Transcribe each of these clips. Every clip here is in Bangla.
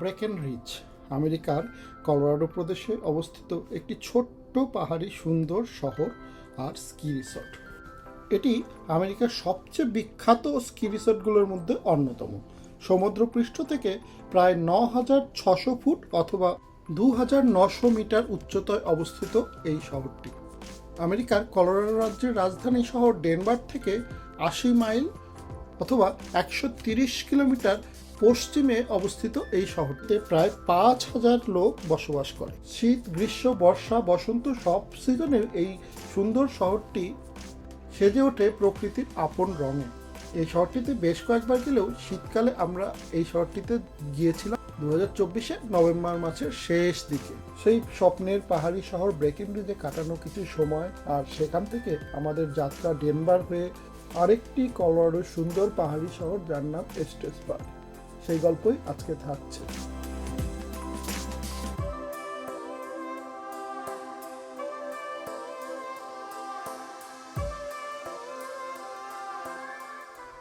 ব্রেকেন রিচ আমেরিকার কলোরাডো প্রদেশে অবস্থিত একটি ছোট্ট পাহাড়ি সুন্দর শহর আর স্কি রিসর্ট। এটি আমেরিকার সবচেয়ে বিখ্যাত স্কি রিসর্টগুলোর মধ্যে অন্যতম। সমুদ্রপৃষ্ঠ থেকে প্রায় ন হাজার ছশো ফুট অথবা দু হাজার নশো মিটার উচ্চতায় অবস্থিত এই শহরটি। আমেরিকার কলোরাডো রাজ্যের রাজধানী শহর ডেনভার থেকে আশি মাইল অথবা একশো তিরিশ কিলোমিটার পশ্চিমে অবস্থিত এই শহরতে প্রায় পাঁচ হাজার লোক বসবাস করে। শীত, গ্রীষ্ম, বর্ষা, বসন্ত সব সিজনের এই সুন্দর শহরটি সেজে ওঠে প্রকৃতির আপন রঙে। এই শহরটিতে বেশ কয়েকবার গেলেও শীতকালে আমরা এই শহরটিতে গিয়েছিলাম দু হাজার চব্বিশে নভেম্বর মাসের শেষ দিকে। সেই স্বপ্নের পাহাড়ি শহর ব্রেকিং ব্রিজে কাটানো কিছু সময় আর সেখান থেকে আমাদের যাত্রা ডেনভার হয়ে আরেকটি কলোরাডোর সুন্দর পাহাড়ি শহর যার নাম এস্টেসবার্গ সেই গল্পই আজকে থাকছে।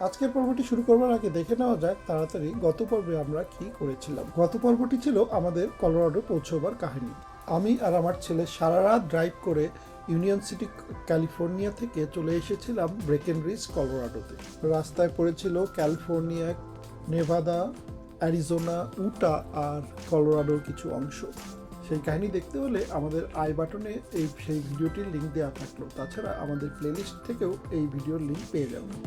আজকের পর্বটি শুরু করবার আগে দেখে নেওয়া যাক তাড়াতাড়ি গত পর্বে আমরা কি করেছিলাম। গত পর্বটি ছিল আমাদের কলোরাডো পৌঁছবার কাহিনী। আমি আর আমার ছেলে সারা রাত ড্রাইভ করে ইউনিয়ন সিটি ক্যালিফোর্নিয়া থেকে চলে এসেছিলাম ব্রেকেন রিজ কলোরাডোতে। রাস্তায় পড়েছিল ক্যালিফোর্নিয়া নেভাদা, অ্যারিজোনা উটা আর কলোরাডোর কিছু অংশ। সেই কাহিনী দেখতে হলে আমাদের আই বাটনে এই সেই ভিডিওটির লিঙ্ক দেওয়া থাকল। তাছাড়া আমাদের প্লেলিস্ট থেকেও এই ভিডিওর লিঙ্ক পেয়ে যাবেন।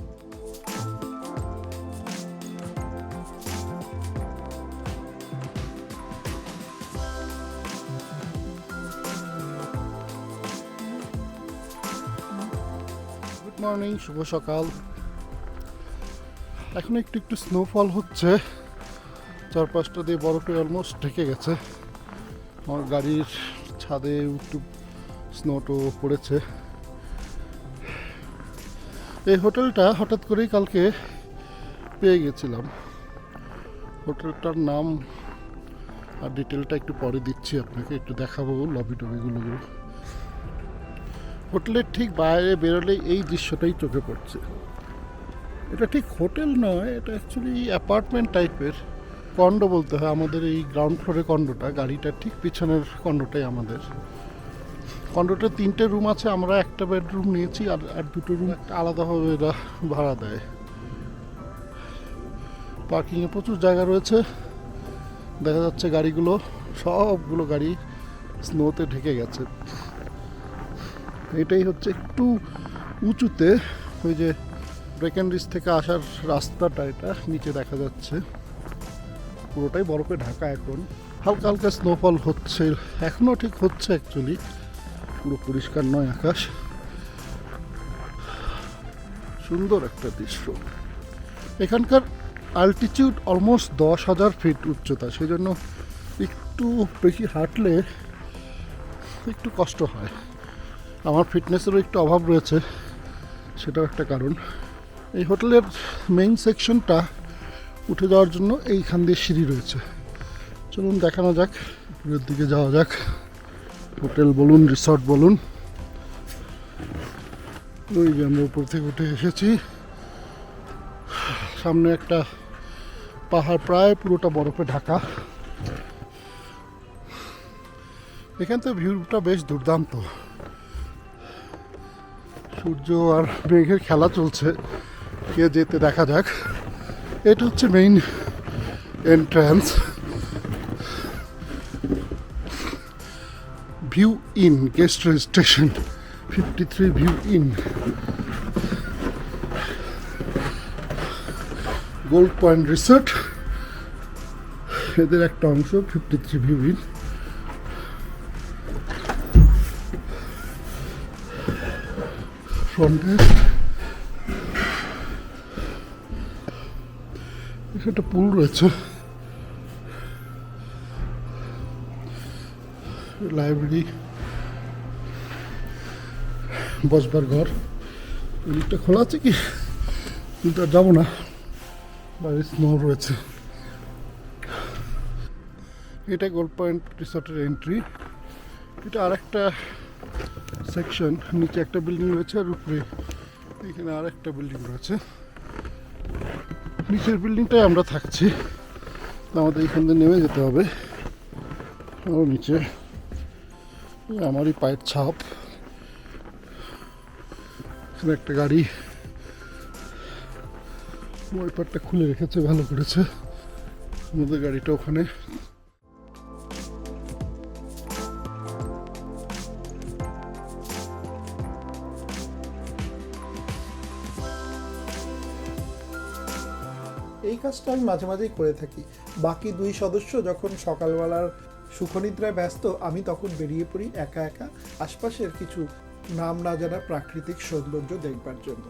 গুড মর্নিং শুভ সকাল। এখন একটু একটু স্নোফল হচ্ছে। চারপাশটা দিয়ে বরফে অলমোস্ট ঢেকে গেছে। আমার গাড়ির ছাদে একটু স্নোটো পড়েছে। এই হোটেলটা হঠাৎ করেই কালকে পেয়ে গেছিলাম। হোটেলটার নাম আর ডিটেলটা একটু পরে দিচ্ছি আপনাকে, একটু দেখাবো লবি টবিগুলো হোটেলের ঠিক বাইরে বেরোলেই এই দৃশ্যটাই চোখে পড়ছে। এটা ঠিক হোটেল নয়, এটা অ্যাকচুয়ালি অ্যাপার্টমেন্ট টাইপের কন্ডো বলতে হয়। আমাদের এই গ্রাউন্ড ফ্লোরে কন্ডোটা গাড়িটার ঠিক পিছনের কন্ডোটাই আমাদের। কন্ডোটা তিনটে রুম আছে, আমরা একটা বেডরুম নিয়েছি আর আর দুটো রুম আলাদাভাবে এরা ভাড়া দেয়। পার্কিংয়ে প্রচুর জায়গা রয়েছে। দেখা যাচ্ছে গাড়িগুলো, সবগুলো গাড়ি স্নোতে ঢেকে গেছে। এটাই হচ্ছে একটু উঁচুতে, ওই যে ব্রেকেন্ড্রিজ থেকে আসার রাস্তাটা এটা, নিচে দেখা যাচ্ছে। পুরোটাই বরফে ঢাকা এখন। হালকা হালকা স্নোফল হচ্ছে এখনও ঠিক হচ্ছে অ্যাকচুয়ালি পুরো পরিষ্কার নয় আকাশ। সুন্দর একটা দৃশ্য। এখানকার আলটিচিউড অলমোস্ট দশ হাজার ফিট উচ্চতা সেই জন্য একটু বেশি হাঁটলে একটু কষ্ট হয়। আমার ফিটনেসেরও একটু অভাব রয়েছে, সেটাও একটা কারণ। এই হোটেলের মেইন সেকশনটা উঠে যাওয়ার জন্য এইখান দিয়ে সিঁড়ি রয়েছে। চলুন দেখানো যাক, উপরের দিকে যাওয়া যাক। হোটেল বলুন রিসর্ট বলুন। ওই যে আমরা উপর থেকে উঠে এসেছি। সামনে একটা পাহাড়, প্রায় পুরোটা বরফে ঢাকা। এখান থেকে ভিউটা বেশ দুর্দান্ত। সূর্য আর মেঘের খেলা চলছে। কে যেতে দেখা যাক। এটা হচ্ছে main entrance view in guest registration fifty three view in Gold Point resort এদের একটা অংশ ফিফটি থ্রি ভিউ ইন ফ্রন্টে একটা পুল রয়েছে। লাইব্রেরি, বসবার ঘর। লিফটটা খোলা আছে কি? কিন্তু আর যাব না। বাইরে স্নো রয়েছে। এটা গোল্ড পয়েন্ট রিসর্টের এন্ট্রি। এটা আর একটা সেকশন, নিচে একটা বিল্ডিং রয়েছে, আর উপরে এখানে আর একটা বিল্ডিং রয়েছে। নিচের বিল্ডিংটায় আমরা থাকছি। আমাদের এখান থেকে নেমে যেতে হবে। আরও নিচে আমারই পায়ের ছাপ। এখানে একটা গাড়ি ওয়াইপারটা খুলে রেখেছে, ভালো করেছে। আমাদের গাড়িটা ওখানে কাজটা আমি মাঝে মাঝেই করে থাকি। বাকি দুই সদস্য যখন সকালবেলার সুখনিদ্রায় ব্যস্ত, আমি তখন বেরিয়ে পড়ি একা একা আশপাশের কিছু নাম না জানা প্রাকৃতিক সৌন্দর্য দেখবার জন্য।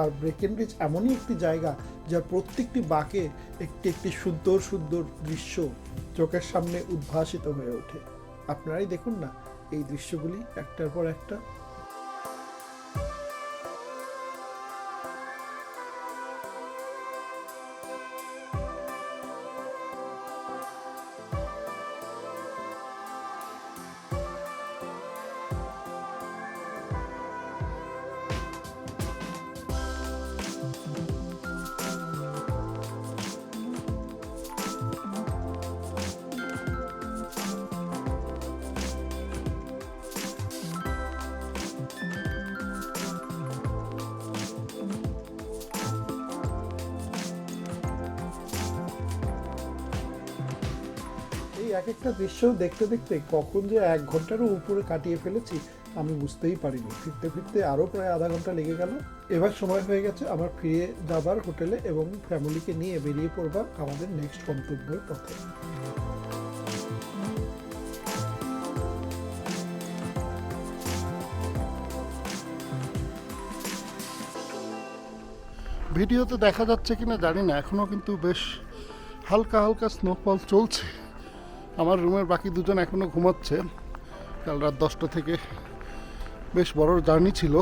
আর ব্রেকেন ব্রিজ এমনই একটি জায়গা যার প্রত্যেকটি বাঁকে একটি একটি সুন্দর সুন্দর দৃশ্য চোখের সামনে উদ্ভাসিত হয়ে ওঠে। আপনারাই দেখুন না, এই দৃশ্যগুলি একটার পর একটা এক একটা দৃশ্য দেখতে দেখতে কখন যে এক ঘন্টারও উপরে কাটিয়ে ফেলেছি, আমি বুঝতেই পারিনি। ফিরতে ফিরতে আরও প্রায় আধা ঘণ্টা লেগে গেল। এবার সময় হয়ে গেছে আমার ফিরে যাবার হোটেলে এবং ফ্যামিলিকে নিয়ে বেরিয়ে পড়বা আমাদের নেক্সট গন্তব্যের পথে। ভিডিওতে দেখা যাচ্ছে কিনা জানি না, এখনও কিন্তু বেশ হালকা হালকা স্নোফল চলছে। আমার রুমের বাকি দুজন এখনও ঘুমাচ্ছে। কাল রাত দশটা থেকে বেশ বড় জার্নি ছিল।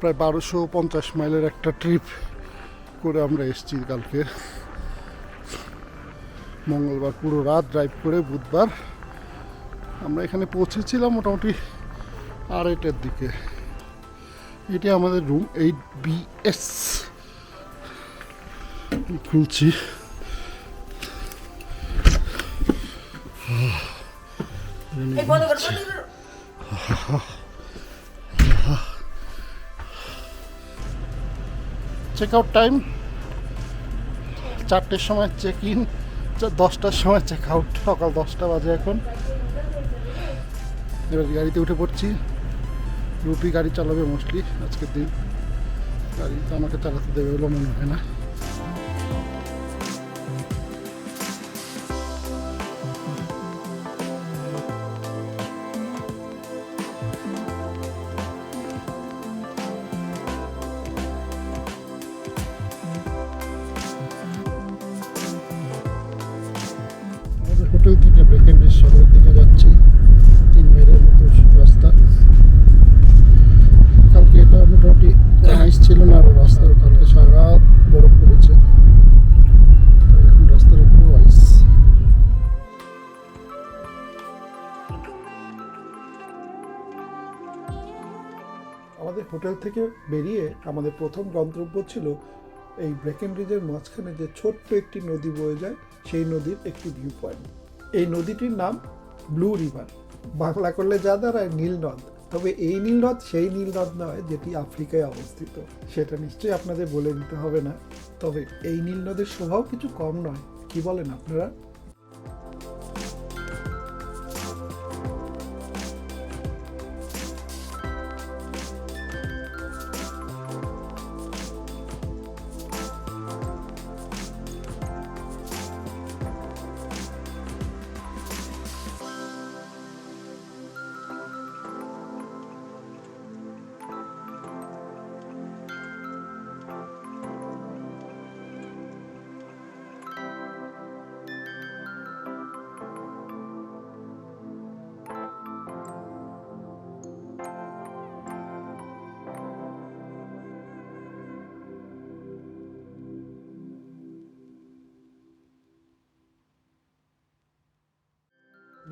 প্রায় বারোশো পঞ্চাশ মাইলের একটা ট্রিপ করে আমরা এসেছি কালকে। মঙ্গলবার পুরো রাত ড্রাইভ করে বুধবার আমরা এখানে পৌঁছেছিলাম মোটামুটি আড়াইটার দিকে। এটি আমাদের রুম এইট বি এস। খুলছি। চেক আউট টাইম চারটের সময় চেক ইন দশটার সময় চেক আউট সকাল দশটা বাজে এখন। এবার গাড়িতে উঠে পড়ছি। রুপি গাড়ি চালাবে মোস্টলি আজকের দিন। গাড়ি তো আমাকে চালাতে দেবে বলে মনে হয় না। থেকে বেরিয়ে আমাদের প্রথম গন্তব্য ছিল এই ব্রেকেন ব্রিজের মাঝখানে যে ছোট্ট একটি নদী বয়ে যায়, সেই নদীর একটি ভিউ পয়েন্ট এই নদীটির নাম ব্লু রিভার বাংলা করলে যা দাঁড়ায় নীলনদ তবে এই নীলনদ সেই নীলনদ নয় যেটি আফ্রিকায় অবস্থিত। সেটা নিশ্চয়ই আপনাদের বলে দিতে হবে না। তবে এই নীলনদের শোভাও কিছু কম নয়। কি বলেন আপনারা?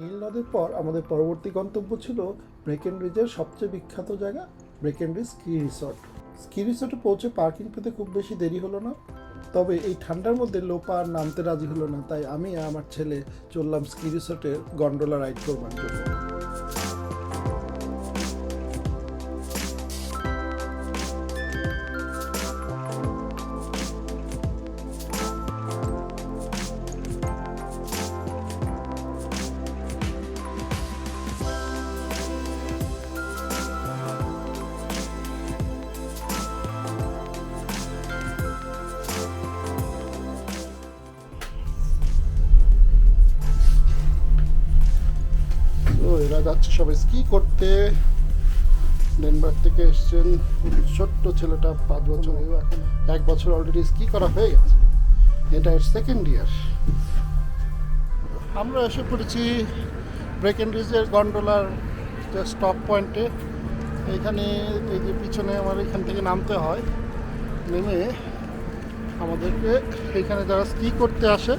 নীল নদের পর আমাদের পরবর্তী গন্তব্য ছিল ব্রেকেন রিজের সবচেয়ে বিখ্যাত জায়গা Breckenridge ski resort ski রিসর্টে পৌঁছে পার্কিং পেতে খুব বেশি দেরি হলো না। তবে এই ঠান্ডার মধ্যে লোপা নামতে রাজি হলো না, তাই আমি আমার ছেলে চললাম স্কি রিসর্টের গন্ডোলা রাইড করবার জন্য। যাচ্ছে সবাই স্কি করতে। ডেনমার্ক থেকে এসছেন ছোট্ট ছেলেটা পাঁচ বছর। এখন এক বছর অলরেডি স্কি করা হয়ে গেছে। এটা এর সেকেন্ড ইয়ার আমরা এসে পড়েছি ব্রেকেন্ড্রিজের গন্ডোলার স্টপ পয়েন্টে এইখানে এই যে পিছনে আমার এখান থেকে নামতে হয়। নেমে আমাদেরকে এইখানে যারা স্কি করতে আসে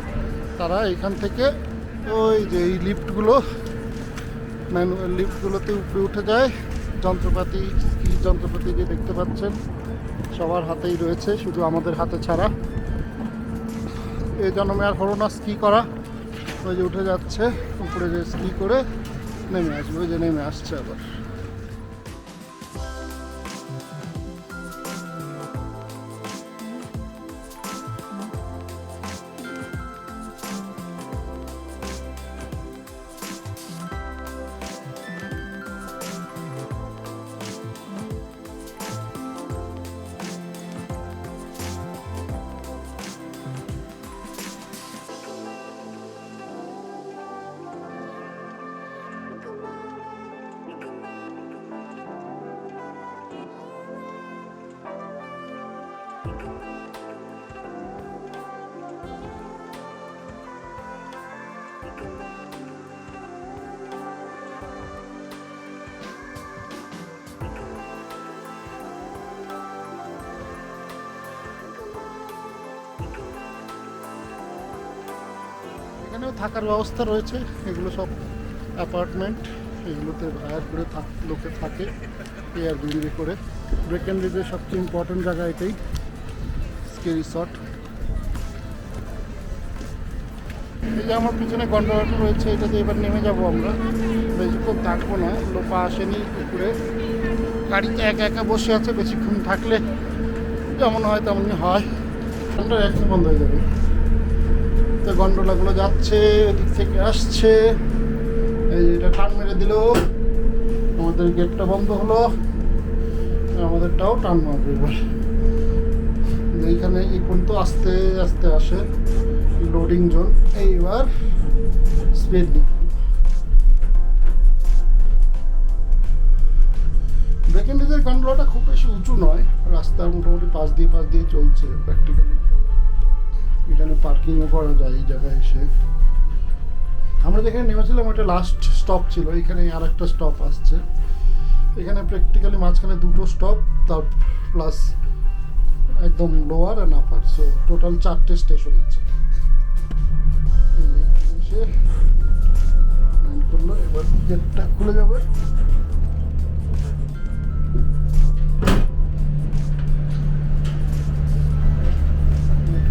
তারা এখান থেকে ওই যে এই লিফটগুলো ম্যানুয়াল লিফ্টগুলোতে উপরে উঠে যায়। যন্ত্রপাতি স্কি যন্ত্রপাতি যে দেখতে পাচ্ছেন, সবার হাতেই রয়েছে, শুধু আমাদের হাতে ছাড়া। এই জন্মে আর হলো না স্কি করা। ওই যে উঠে যাচ্ছে, উপরে যে স্কি করে নেমে আসবে, ওই যে নেমে আসছে আবার। এখানেও থাকার ব্যবস্থা রয়েছে। এগুলো সব অ্যাপার্টমেন্ট এগুলোতে হায়ার করে থাক, লোকে থাকে এয়ার বিল্ডিং করে। ব্রেক অ্যান্ড লিভের সবচেয়ে ইম্পর্টেন্ট জায়গা এটাই। স্কে রিসর্ট এই যে আমার পিছনে গন্ডোলাটা রয়েছে, এটাতে এবার নেমে যাব আমরা। বেশিক্ষণ থাকব না লোপা আসেনি উপরে গাড়িতে একা একা বসে আছে, বেশিক্ষণ থাকলে যেমন হয় তেমনই হয়। বন্ধ হয়ে যাবে। গন্ডোলাগুলো যাচ্ছে, এদিক থেকে আসছে। এই এটা টান মেরে দিল। আমাদের গেটটা বন্ধ হলো। আমাদেরটাও টান মারবে এবার। এইখানে এই পর্যন্ত আস্তে আস্তে আসে লোডিং জোন এইবার স্পিড ব্রেকেন্ডেজের গন্ডোলাটা খুব বেশি উঁচু নয়। রাস্তার মোটামুটি পাশ দিয়ে পাশ দিয়ে চলছে প্র্যাকটিক্যালি এখানে পার্কিংও করা যায় এই জায়গায় এসে। আমরা যেখানে নেমেছিলাম ওটা লাস্ট স্টপ ছিল। এখানে আর একটা স্টপ আসছে। এখানে প্র্যাকটিক্যালি মাঝখানে দুটো স্টপ তার প্লাস একদম lower and upper so total চারটে স্টেশন আছে। করল, এবার গেটটা খুলে যাবে।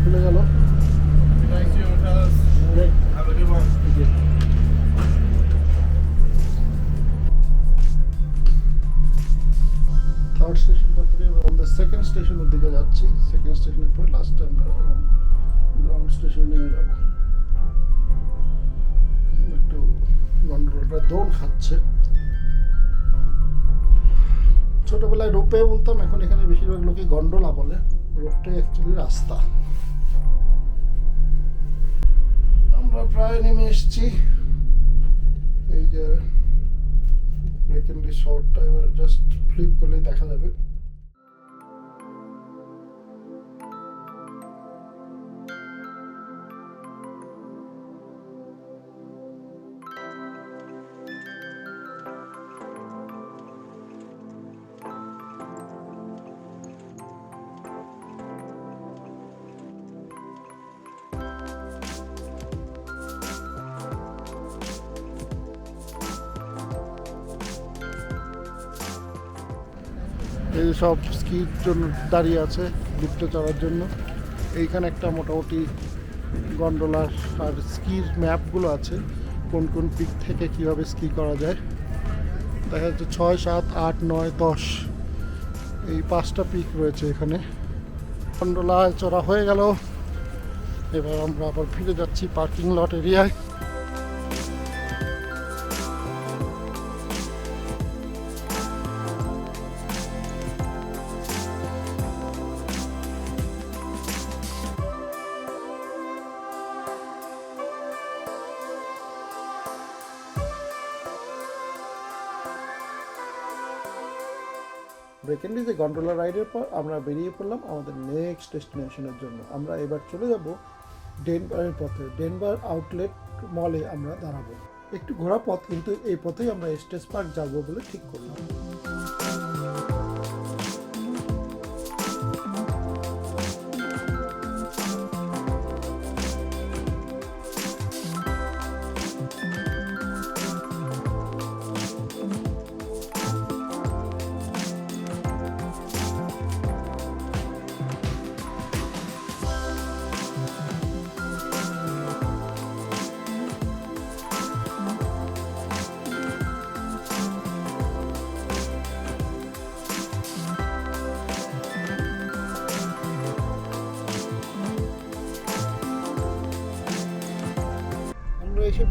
খুলে গেল। স্টেশনের পরে লাস্টে আমরা গ্রাউন্ড স্টেশনে নেমে যাব। একটু গন্ডোলাটা দোল খাচ্ছে। ছোটবেলায় রোপে বলতাম, এখন এখানে বেশিরভাগ লোকই গন্ডোলা বলে। রোপটাই অ্যাকচুয়ালি রাস্তা। আমরা প্রায় নেমে এসেছি। এই যে ব্রেকেন্ডি শর্টটা এবার জাস্ট ফ্লিপ করলেই দেখা যাবে। এই সব স্কির জন্য দাঁড়িয়ে আছে, লিফটে চড়ার জন্য। এইখানে একটা মোটামুটি গন্ডোলার আর স্কির ম্যাপগুলো আছে, কোন কোন পিক থেকে কীভাবে স্কি করা যায়। দেখা যাচ্ছে ছয়, সাত, আট, নয়, দশ, এই পাঁচটা পিক রয়েছে এখানে। গন্ডোলায় চড়া হয়ে গেল। এবার আমরা আবার ফিরে যাচ্ছি পার্কিং লট এরিয়ায়। ব্রেকেন্ডিজে গন্ডোলা রাইডের পর আমরা বেরিয়ে পড়লাম আমাদের নেক্সট ডেস্টিনেশনের জন্য। আমরা এবার চলে যাব ডেনবারের পথে। ডেনবার আউটলেট মলে আমরা দাঁড়াবো। একটু ঘোরা পথ, কিন্তু এই পথেই আমরা স্টেজ পার্ক যাব বলে ঠিক করলাম।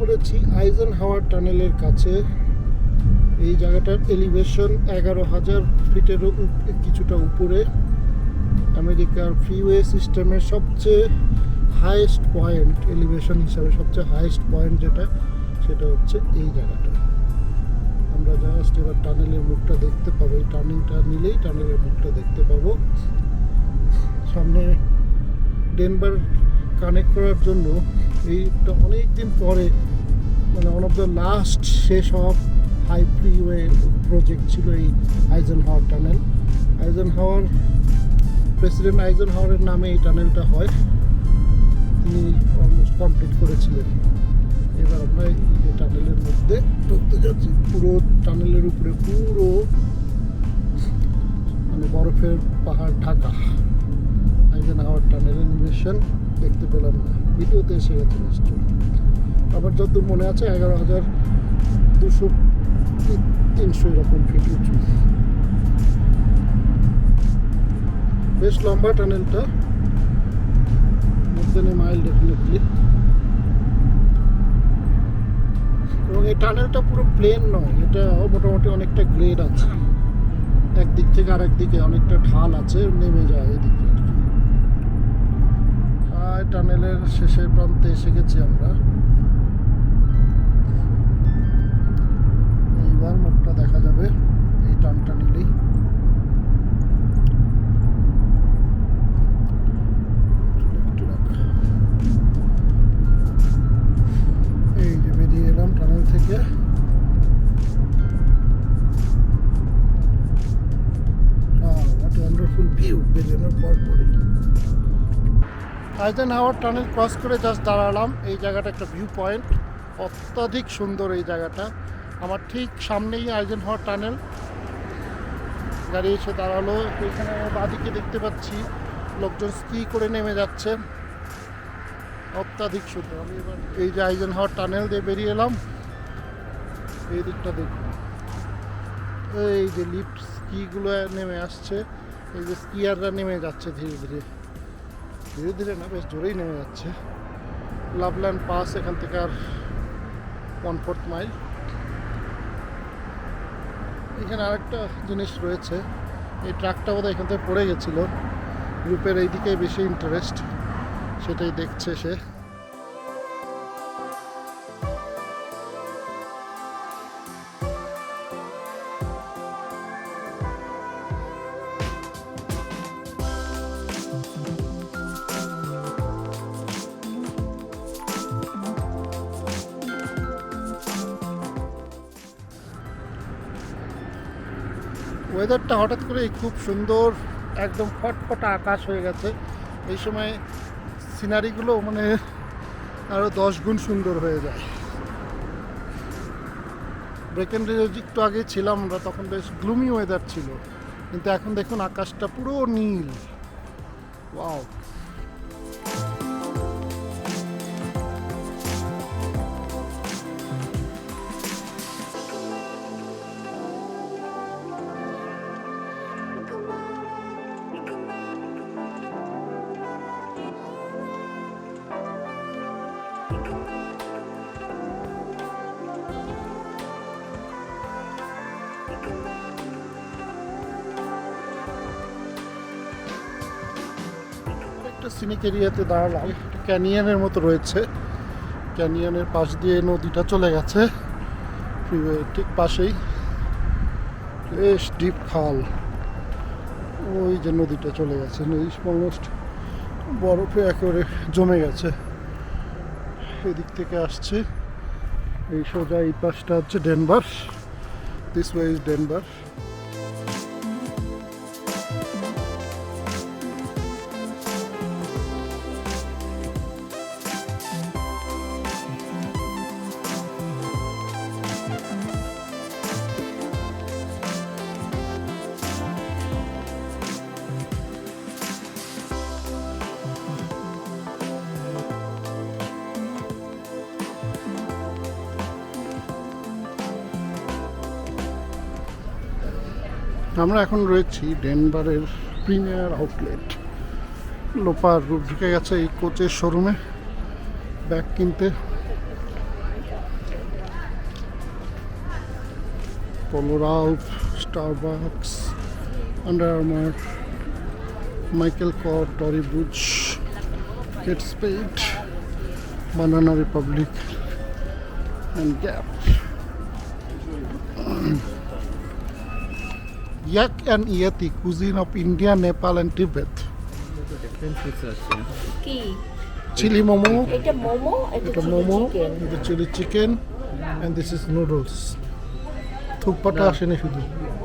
পড়েছি আইজেন হাওয়ার টানেলের কাছে। এই জায়গাটার এলিভেশন এগারো হাজার ফিটেরও কিছুটা উপরে। আমেরিকার ফ্রিওয়ে সিস্টেমের সবচেয়ে হাইয়েস্ট পয়েন্ট এলিভেশন হিসাবে সবচেয়ে হাইয়েস্ট পয়েন্ট যেটা, সেটা হচ্ছে এই জায়গাটা। আমরা জাস্ট এবার টানেলের মুখটা দেখতে পাবো। এই টার্নিংটা নিলেই টানেলের মুখটা দেখতে পাবো। সামনে ডেনবার কানেক্ট করার জন্য এইটা অনেক দিন পরে মানে ওয়ান অফ দ্য লাস্ট শেষ অফ হাই ফ্রিওয়ে প্রজেক্ট ছিল এই Eisenhower tunnel Eisenhower president Eisenhower হাওয়ারের নামে এই টানেলটা হয়। তিনি অলমোস্ট কমপ্লিট করেছিলেন। এবার আমরা এই টানেলের মধ্যে ঢুকতে যাচ্ছি। পুরো টানেলের উপরে, পুরো মানে বরফের পাহাড় ঢাকা। আইজেন হাওয়ার টানেলের নিবেশন দেখতে পেলাম না। ভিডিওতে এসে গেছে নিশ্চয়ই। আবার যতদূর মনে আছে এগারো হাজার দুশো তিনশো এরকম ফিট উঁচু। বেশ লম্বা টানেলটা। মধ্যে মাইল ডেফিনেটলি এবং এই টানেলটা পুরো প্লেন নয় এটা মোটামুটি অনেকটা গ্রেড আছে। একদিক থেকে আরেক দিকে অনেকটা ঢাল আছে নেমে যায় এদিকে। আর টানেলের শেষের প্রান্তে এসে গেছি আমরা। এইবার মুখটা দেখা যাবে, এই টানটা নিলেই। এই যে বেরিয়ে এলাম টানেল থেকে। হোয়াট ওয়ান্ডারফুল ভিউ বেরিয়ে আইজেন হাওয়ার টানেল ক্রস করে জাস্ট দাঁড়ালাম। এই জায়গাটা একটা ভিউ পয়েন্ট অত্যাধিক সুন্দর এই জায়গাটা। আমার ঠিক সামনেই আইজেন হাওয়ার টানেল। গাড়ি এসে দাঁড়াল। এখানে বাদিকে দেখতে পাচ্ছি। লোকজন স্কি করে নেমে যাচ্ছে। অত্যাধিক সুন্দর। আমি এবার এই যে আইজেন হাওয়ার টানেল দিয়ে বেরিয়ে এলাম। এই দিকটা দেখুন। এই যে লিফট স্কিগুলো নেমে আসছে। এই যে স্কিয়াররা নেমে যাচ্ছে ধীরে ধীরে। ধীরে ধীরে না, বেশ জোরেই নেমে যাচ্ছে। লাভল্যান্ড পাস এখান থেকে আর ওয়ান ফোর্থ মাইল এখানে আরেকটা জিনিস রয়েছে, এই ট্রাকটা বোধহয় এখান থেকে পড়ে গেছিল। গ্রুপের এই দিকেই বেশি ইন্টারেস্ট সেটাই দেখছে সে। ওয়েদারটা হঠাৎ করে খুব সুন্দর, একদম ফটফটা আকাশ হয়ে গেছে। এই সময় সিনারিগুলো মানে আরও দশ গুণ সুন্দর হয়ে যায়। ব্রেকেন্ড্রিজ একটু আগে ছিলাম আমরা, তখন বেশ গ্লুমি ওয়েদার ছিল। কিন্তু এখন দেখুন, আকাশটা পুরো নীল। ওয়াও সিনিক এরিয়াতে দাঁড়ালাম। ক্যানিয়নের মতো রয়েছে। ক্যানিয়নের পাশ দিয়ে নদীটা চলে গেছে। ঠিক পাশেই। বেশ ডিপ খাল। ওই যে নদীটা চলে গেছে। নদী অলমোস্ট বরফে একেবারে জমে গেছে। এদিক থেকে আসছে। এই সোজা এই পাশটা হচ্ছে Denver. This way is Denver আমরা এখন রয়েছি ডেনবারের প্রিমিয়ার আউটলেট। লোপার রূপ ঢুকে গেছে এই কোচের শোরুমে। ব্যাগ কিনতে। Polo Ralph Starbucks Under Michael Kors Tory Burch Kate Spade Banana Republic and Gap Yak and Yeti, cuisine of India, Nepal and Tibet. কি Chili momo, এটা মোমো এটা এটা chili momo, chicken with chili chicken, and this is noodles. থুপ্পাটা আসেনি শুধু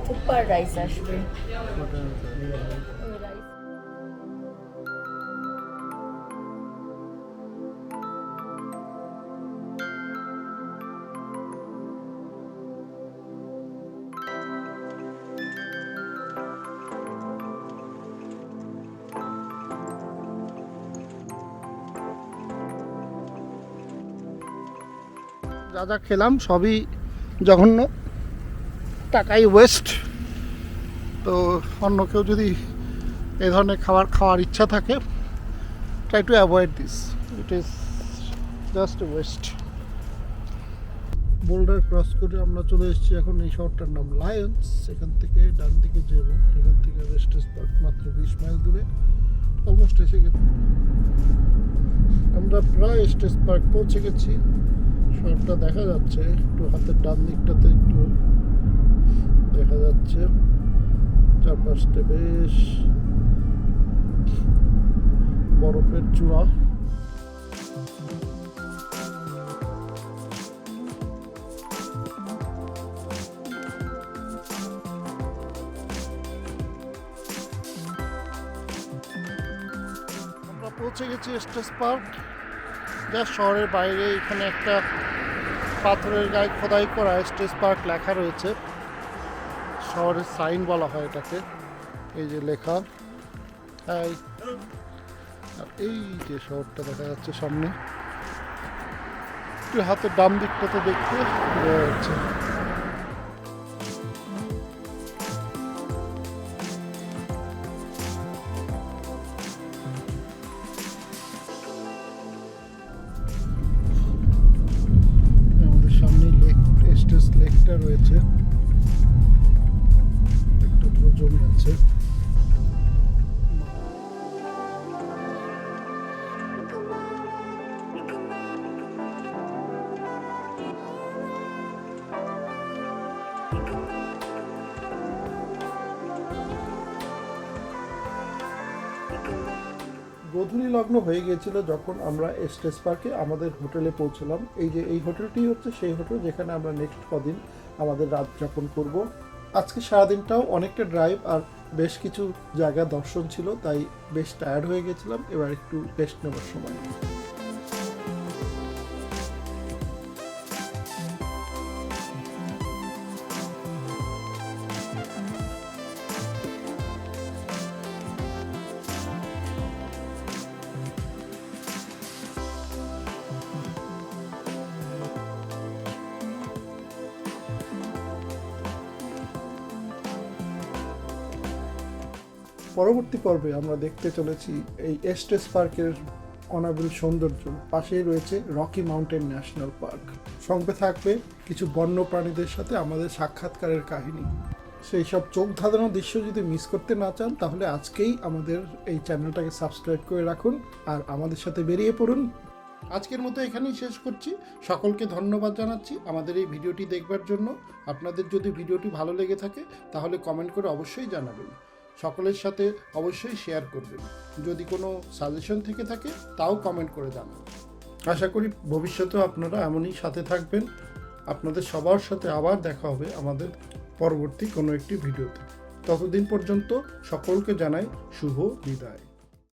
থুপ্পার রাইস আসবে যা যা খেলাম সবই জঘন্য, টাকাই ওয়েস্ট তো অন্য কেউ যদি এ ধরনের খাবার খাওয়ার ইচ্ছা থাকে try to avoid this it is just west boulder cross করে আমরা চলে এসেছি এখন এই শহরটার নাম লায়ন্স এখান থেকে ডান দিকে যাব এখান থেকে রেস্টেস পার্ক মাত্র বিশ মাইল দূরে। অলমোস্ট এসে গেছি। আমরা প্রায় স্টেস পার্ক পৌঁছে গেছি। শহরটা দেখা যাচ্ছে, একটু হাতের ডান দিকটাতে একটু দেখা যাচ্ছে। চারপাশটা বেশ বরফের চূড়া। পৌঁছে গেছি স্টেস পার্ক যা শহরের বাইরে, এখানে একটা পাথরের গায়ে খোদাই করা স্টেজ পার্ক লেখা রয়েছে। শহরের সাইন বলা হয় এটাকে। এই যে লেখা। আর এই যে শহরটা দেখা যাচ্ছে সামনে। একটু হাতের ডান দিকটাতে দেখতে, বোঝা যাচ্ছে। গোধূলি লগ্ন হয়ে গিয়েছিল যখন আমরা এস্টেস পার্কে আমাদের হোটেলে পৌঁছলাম। এই যে এই হোটেলটি হচ্ছে সেই হোটেল যেখানে আমরা নেক্সট কদিন আমাদের রাত যাপন করব। আজকে সারাদিনটাও অনেকটা ড্রাইভ আর বেশ কিছু জায়গা দর্শন ছিল, তাই বেশ টায়ার্ড হয়ে গেছিলাম। এবার একটু রেস্ট নেওয়ার সময়। পরবর্তী পর্বে আমরা দেখতে চলেছি এই এস্টেস পার্কের অনাবিল সৌন্দর্য। পাশেই রয়েছে রকি মাউন্টেন ন্যাশনাল পার্ক সঙ্গে থাকবে কিছু বন্য প্রাণীদের সাথে আমাদের সাক্ষাৎকারের কাহিনী। সেই সব চোখ ধাঁধানো দৃশ্য যদি মিস করতে না চান, তাহলে আজকেই আমাদের এই চ্যানেলটাকে সাবস্ক্রাইব করে রাখুন আর আমাদের সাথে বেরিয়ে পড়ুন। আজকের মতো এখানেই শেষ করছি। সকলকে ধন্যবাদ জানাচ্ছি আমাদের এই ভিডিওটি দেখবার জন্য। আপনাদের যদি ভিডিওটি ভালো লেগে থাকে, তাহলে কমেন্ট করে অবশ্যই জানাবেন। সকলের সাথে অবশ্যই শেয়ার করবেন। যদি কোনো সাজেশন থেকে থাকে, তাও কমেন্ট করে জানান আশা করি ভবিষ্যতেও আপনারা এমনই সাথে থাকবেন। আপনাদের সবার সাথে আবার দেখা হবে আমাদের পরবর্তী কোনো একটি ভিডিওতে। ততদিন পর্যন্ত সকলকে জানাই শুভ বিদায়।